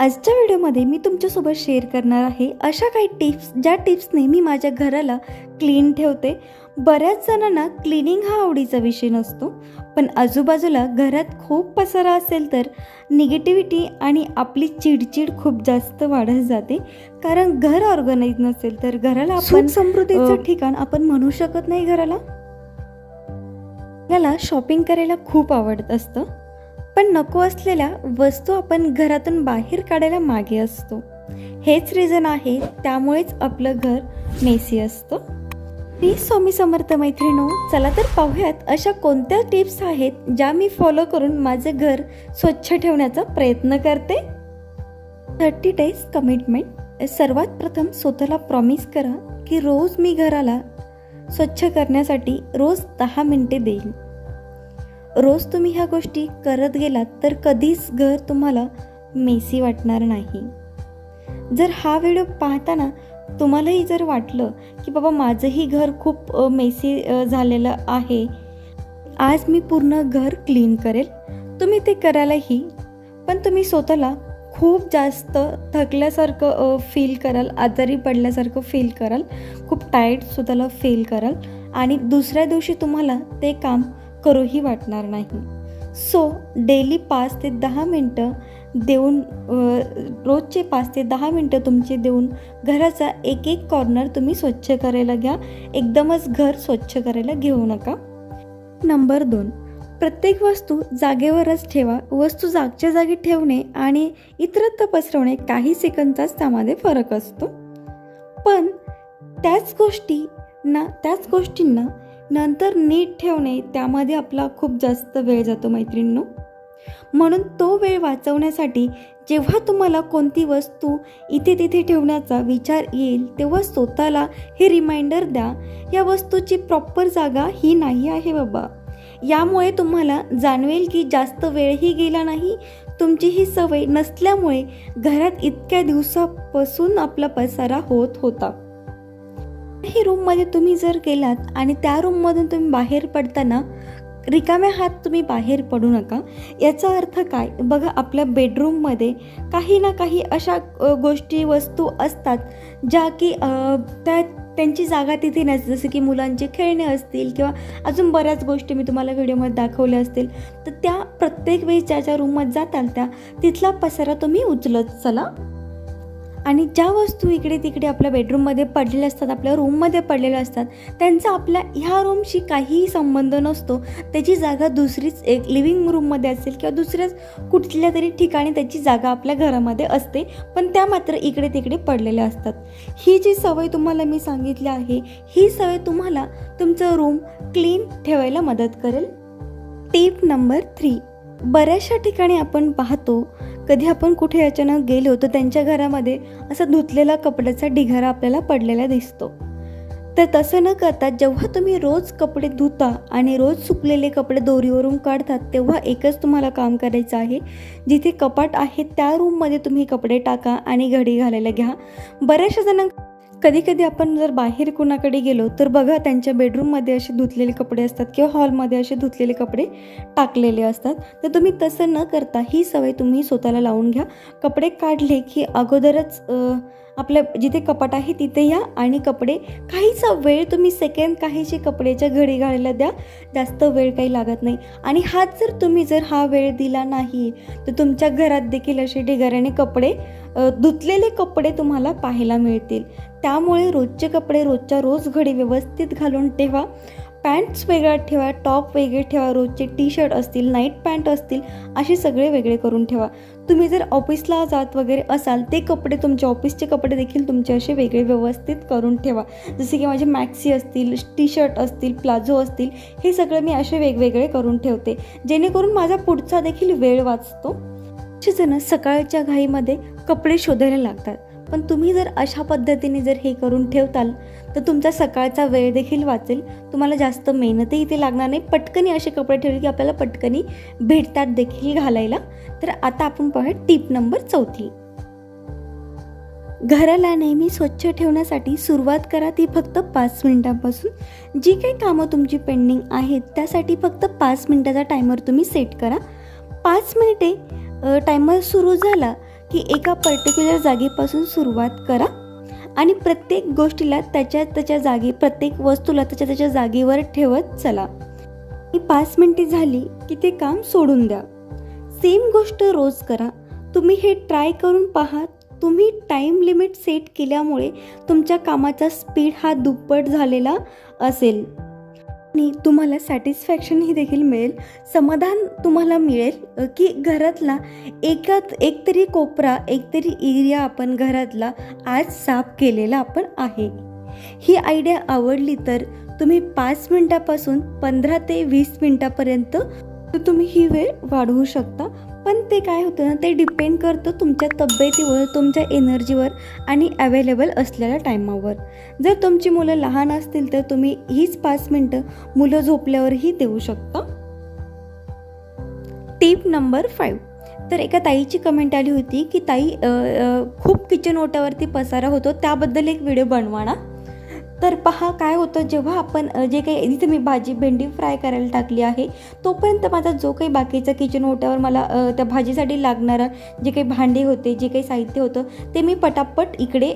आजच्या व्हिडिओमध्ये मी तुमच्यासोबत शेअर करणार आहे अशा काही टिप्स ज्या टिप्सने मी माझ्या घराला क्लीन ठेवते. बऱ्याच जणांना क्लिनिंग हा आवडीचा विषय नसतो पण आजूबाजूला घरात खूप पसारा असेल तर निगेटिव्हिटी आणि आपली चिडचिड खूप जास्त वाढत जाते. कारण घर ऑर्गनाईज नसेल तर घराला आपण समृद्धीचं ठिकाण आपण म्हणू शकत नाही घराला. आपल्याला शॉपिंग करायला खूप आवडत असतं. पण नको असलेल्या वस्तू आपण घरातून बाहेर काढायला मागे असतो. हेच रिझन आहे त्यामुळेच आपलं घर मेसी असतं. प्लीज स्वामी समर्थ मैत्रिणो चला तर पाहूयात अशा कोणत्या टिप्स आहेत ज्या मी फॉलो करून माझं घर स्वच्छ ठेवण्याचा प्रयत्न करते? थर्टी डेज कमिटमेंट सर्वात प्रथम स्वतःला प्रॉमिस करा की रोज मी घराला स्वच्छ करण्यासाठी रोज दहा मिनटे देईल. रोज तुम्ही ह्या गोष्टी करत गेलात तर कधीच घर तुम्हाला मेसी वाटणार नाही. जर हा व्हिडिओ पाहताना तुम्हालाही जर वाटलं की बाबा माझंही घर खूप मेसी झालेलं आहे आज मी पूर्ण घर क्लीन करेल तुम्ही ते करायलाही पण तुम्ही स्वतःला खूप जास्त थकल्यासारखं फील कराल आजारी पडल्यासारखं फील कराल खूप टाईट स्वतःला फील कराल आणि दुसऱ्या दिवशी तुम्हाला ते काम करूही वाटणार नाही. सो डेली पाच ते दहा मिनटं देऊन रोजचे पाच ते दहा मिनटं तुमचे देऊन घराचा एक एक कॉर्नर तुम्ही स्वच्छ करायला घ्या. एकदमच घर स्वच्छ करायला घेऊ नका. नंबर दोन. प्रत्येक वस्तू जागेवरच ठेवा. वस्तू जागच्या जागी ठेवणे आणि इतरत्र पसरवणे काही सेकंदाच त्यामध्ये फरक असतो. पण त्याच गोष्टींना त्याच गोष्टींना नंतर नीट ठेवणे त्यामध्ये आपला खूप जास्त वेळ जातो मैत्रिणींनो. म्हणून तो वेळ वाचवण्यासाठी जेव्हा तुम्हाला कोणती वस्तू इथे तिथे ठेवण्याचा विचार येईल तेव्हा स्वतःला हे रिमाइंडर द्या या वस्तूची प्रॉपर जागा ही नाही आहे बाबा. यामुळे तुम्हाला जाणवेल की जास्त वेळही गेला नाही तुमची ही सवय नसल्यामुळे घरात इतक्या दिवसापासून आपला पसारा होत होता. कोणत्याही रूममध्ये तुम्ही जर गेलात आणि त्या रूममधून तुम्ही बाहेर पडताना रिकाम्या हात तुम्ही बाहेर पडू नका. याचा अर्थ काय? बघा आपल्या बेडरूममध्ये काही ना काही अशा गोष्टी वस्तू असतात ज्या की त्या त्यांची जागा तिथे नसते. जसं की मुलांचे खेळणे असतील किंवा अजून बऱ्याच गोष्टी मी तुम्हाला व्हिडिओमध्ये दाखवल्या असतील. तर त्या प्रत्येक वेळेस ज्या ज्या रूममध्ये जाताल त्या तिथला पसारा तुम्ही उचलत चला. आणि ज्या वस्तू इकडे तिकडे आपल्या बेडरूममध्ये पडलेल्या असतात आपल्या रूममध्ये पडलेल्या असतात त्यांचा आपल्या ह्या रूमशी काहीही संबंध नसतो. त्याची जागा दुसरीच एक लिव्हिंग रूममध्ये असेल किंवा दुसऱ्याच कुठल्या तरी ठिकाणी त्याची जागा आपल्या घरामध्ये असते पण त्या मात्र इकडे तिकडे पडलेल्या असतात. ही जी सवय तुम्हाला मी सांगितली आहे ही सवय तुम्हाला तुमचं रूम क्लीन ठेवायला मदत करेल. टीप नंबर थ्री बऱ्याचशा ठिकाणी आपण पाहतो कधी आपण कुठे अचानक गेलो तर त्यांच्या घरामध्ये असा धुतलेला कपड्याचा ढिगारा आपल्याला पडलेला दिसतो. तर तसं न करता जेव्हा तुम्ही रोज कपडे धुता आणि रोज सुकलेले कपडे दोरीवरून काढतात तेव्हा एकच तुम्हाला काम करायचं आहे. जिथे कपाट आहे त्या रूममध्ये तुम्ही कपडे टाका आणि घडी घालायला घ्या. बऱ्याचशा जणांना कधी कधी आपण जर बाहेर कुणाकडे गेलो तर बघा त्यांच्या बेडरूममध्ये असे धुतलेले कपडे असतात किंवा हॉलमध्ये असे धुतलेले कपडे टाकलेले असतात. तर तुम्ही तसं न करता ही सवय तुम्ही स्वतःला लावून घ्या. कपडे काढले की अगोदरच आपल्या जिथे कपाट आहे तिथे या आणि कपडे. काहीचा वेळ तुम्ही सेकंड काहीचे कपड्याच्या घडी घालायला द्या. जास्त वेळ काही लागत नाही. आणि हाच जर तुम्ही जर हा वेळ दिला नाही तर तुमच्या घरात देखील असे ढिगाऱ्याने कपडे धुतलेले कपडे तुम्हाला पाहायला मिळतील. त्यामुळे रोजचे कपडे रोजच्या रोज घडी व्यवस्थित घालून ठेवा. पॅन्ट्स वेगळ्या ठेवा टॉप वेगळे ठेवा रोजचे टी शर्ट असतील नाईट पॅन्ट असतील असे सगळे वेगळे करून ठेवा. तुम्ही जर ऑफिसला जात वगैरे असाल ते कपडे तुमचे ऑफिसचे कपडे देखील तुमचे असे वेगळे व्यवस्थित करून ठेवा. जसे की माझे मॅक्सी असतील टी शर्ट असतील प्लाझो असतील हे सगळं मी असे वेगवेगळे करून ठेवते. जेणेकरून माझा पुढचा देखील वेळ वाचतो. जण सकाळच्या घाईमध्ये कपडे शोधायला लागतात. पण तुम्ही जर अशा पद्धतीने जर हे करून ठेवताल तर तुमचा सकाळचा वेळ देखील वाचेल. तुम्हाला जास्त मेहनतही इथे लागणार नाही. पटकनी असे कपडे ठेवले की आपल्याला पटकनी भेटतात देखील घालायला. तर आता आपण पाहूया टीप नंबर चौथी. घराला नेहमी स्वच्छ ठेवण्यासाठी सुरुवात करा ती फक्त पाच मिनिटांपासून. जी काही कामं तुमची पेंडिंग आहेत त्यासाठी फक्त पाच मिनिटाचा टायमर तुम्ही सेट करा. पाच मिनिटे टायमर सुरू झाला की एका पर्टिक्युलर जागेपासून सुरुवात करा. आणि प्रत्येक गोष्टीला त्याच्या त्याच्या जागी प्रत्येक वस्तूला त्याच्या त्याच्या जागेवर ठेवत चला. ही पाच मिनटे झाली की ते काम सोडून द्या. सेम गोष्ट रोज करा. तुम्ही हे ट्राय करून पहा. तुम्ही टाईम लिमिट सेट केल्यामुळे तुमच्या कामाचा स्पीड हा दुप्पट झालेला असेल. आणि तुम्हाला सॅटिस्फॅक्शन ही देखील मिळेल. समाधान तुम्हाला मिळेल की घरातला एकात एकतरी कोपरा एकतरी एरिया आपण घरातला आज साफ केलेला आपण आहे. ही आयडिया आवडली तर तुम्ही पाच मिनटापासून पंधरा ते वीस मिनटापर्यंत तुम्ही ही वेळ वाढवू शकता. पण ते काय होतं ना ते डिपेंड करतं तुमच्या तब्येतीवर तुमच्या एनर्जीवर आणि अवेलेबल असलेल्या टायमावर जर तुमची मुलं लहान असतील तर तुम्ही हीच पाच मिनटं मुलं झोपल्यावरही देऊ शकता. टीप नंबर फाईव्ह तर एका ताईची कमेंट आली होती की ताई खूप किचन ओट्यावरती पसारा होतो त्याबद्दल एक व्हिडिओ बनवा ना. तर पहा काय होतं जेव्हा आपण जे काही इथे मी भाजी भेंडी फ्राय करायला टाकली आहे तोपर्यंत माझा जो काही बाकीचा किचन ओट्यावर मला त्या भाजीसाठी लागणारं जे काही भांडे होते जे काही साहित्य होतं ते मी पटापट इकडे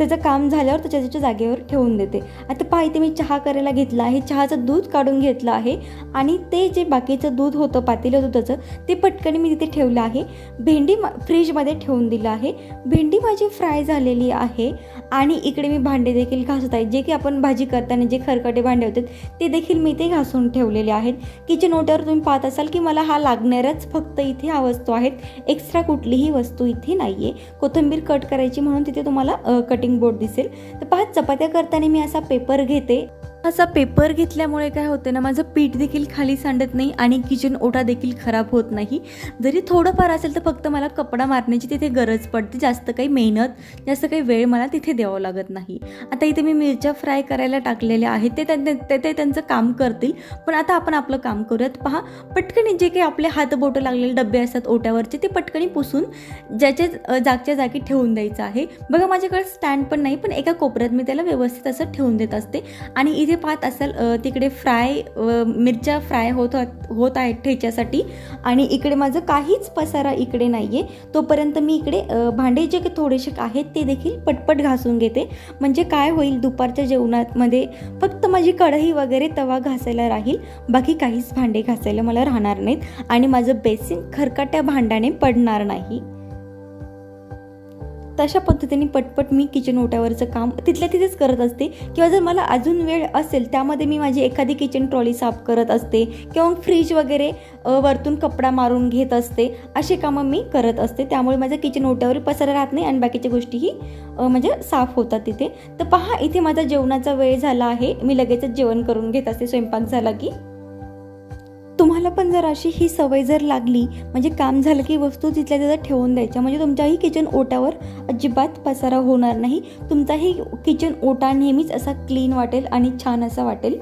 त्याचं काम झाल्यावर त्याच्या त्याच्या जागेवर ठेवून देते. आता पहा इथे मी चहा करायला घेतला आहे. चहाचं दूध काढून घेतलं आहे. आणि ते जे बाकीचं दूध होतं पातेलं दुधाचं ते पटकन मी तिथे ठेवलं आहे. भेंडी मा फ्रीजमध्ये ठेवून दिलं आहे. भेंडी माझी फ्राय झालेली आहे. आणि इकडे मी भांडे देखील घासत आहे. जे की आपण भाजी करताना जे खरकटे भांडे होते ते देखील मी ते घासून ठेवलेले आहेत. किचन ओट्यावर तुम्ही पाहत असाल की मला हा लागणारच फक्त इथे ह्या वस्तू आहेत. एक्स्ट्रा कुठलीही वस्तू इथे नाही आहे कोथिंबीर कट करायची म्हणून तिथे तुम्हाला कटिंग बोर्ड दिसेल. तर पाच चपात्या करताना मी असा पेपर घेते. असा पेपर घेतल्यामुळे काय होते ना माझं पीठ देखील खाली सांडत नाही आणि किचन ओटा देखील खराब होत नाही. जरी थोडंफार असेल तर फक्त मला कपडा मारण्याची तिथे गरज पडते. जास्त काही मेहनत जास्त काही वेळ मला तिथे द्यावं लागत नाही. आता इथे मी मिरच्या फ्राय करायला टाकलेल्या आहेत. ते ते ते त्यांचं काम करतील. पण आता आपण आपलं काम करूयात. पहा पटकणी जे काही आपले हात बोटं लागलेले डबे असतात ओट्यावरचे ते पटकनी पुसून ज्याच्या जागच्या जागी ठेवून द्यायचं आहे. बघा माझ्याकडे स्टँड पण नाही पण एका कोपऱ्यात मी त्याला व्यवस्थित असं ठेवून देत असते. आणि इथे पाहत असाल तिकडे फ्राय मिरच्या फ्राय होत होत आहेत ठेच्यासाठी. आणि इकडे माझं काहीच पसारा इकडे नाही आहे तोपर्यंत मी इकडे भांडे जे काही थोडेसे आहेत ते देखील पटपट घासून घेते. म्हणजे काय होईल दुपारच्या जेवणामध्ये फक्त माझी कढई वगैरे तवा घासायला राहील. बाकी काहीच भांडे घासायला मला राहणार नाहीत. आणि माझं बेसिन खरकट्या भांड्याने पडणार नाही. तशा पद्धतीने पटपट मी किचन ओट्यावरचं काम तिथल्या तिथेच करत असते. किंवा जर मला अजून वेळ असेल त्यामध्ये मी माझी एखादी किचन ट्रॉली साफ करत असते. किंवा फ्रीज वगैरे वरतून कपडा मारून घेत असते. असे कामं मी करत असते. त्यामुळे माझं किचन ओट्यावर पसारा राहत नाही आणि बाकीच्या गोष्टीही म्हणजे साफ होतात तिथे. तर पहा इथे माझा जेवणाचा वेळ झाला आहे. मी लगेचच जेवण करून घेत असते. स्वयंपाक झाला की. तुम्हाला पण जर अशी ही सवय जर लागली म्हणजे काम झालं की वस्तू तिथल्या तिथं ठेवून द्यायच्या म्हणजे तुमच्याही किचन ओट्यावर अजिबात पसारा होणार नाही. तुमचाही किचन ओटा नेहमीच असा क्लीन वाटेल आणि छान असा वाटेल.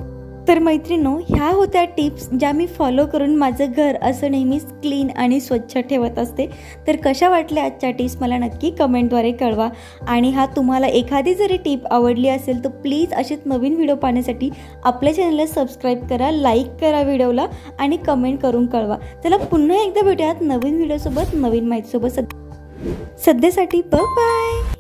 तर मैत्रिणो ह्या होत्या टिप्स ज्या मी फॉलो करून माझं घर असं नेहमीच क्लीन आणि स्वच्छ ठेवत असते. तर कशा वाटल्या आजच्या टिप्स मला नक्की कमेंटद्वारे कळवा. आणि हा तुम्हाला एखादी जरी टिप आवडली असेल तर प्लीज असेच नवीन व्हिडिओ पाहण्यासाठी आपल्या चॅनलला सबस्क्राईब करा लाईक करा व्हिडिओला आणि कमेंट करून कळवा. चला पुन्हा एकदा भेटूयात नवीन व्हिडिओसोबत नवीन माहितीसोबत सध्या सध्यासाठी बाय